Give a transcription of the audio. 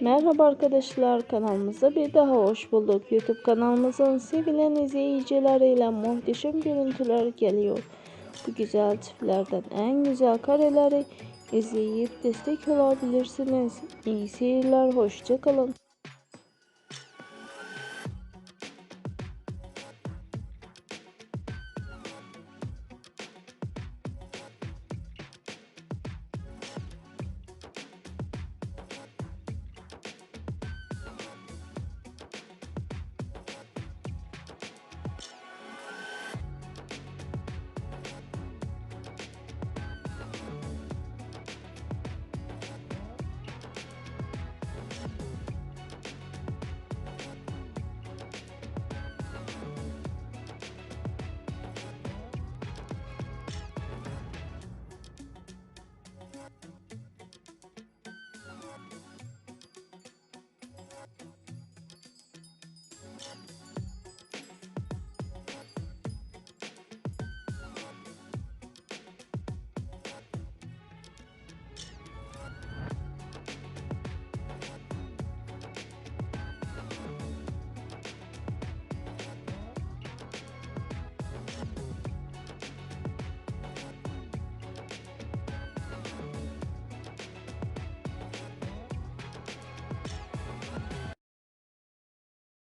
Merhaba arkadaşlar kanalımıza bir daha hoş bulduk. YouTube kanalımızın sevilen izleyicileriyle muhteşem görüntüler geliyor. Bu güzel çiftlerden en güzel kareleri izleyip destek olabilirsiniz. İyi seyirler, hoşçakalın.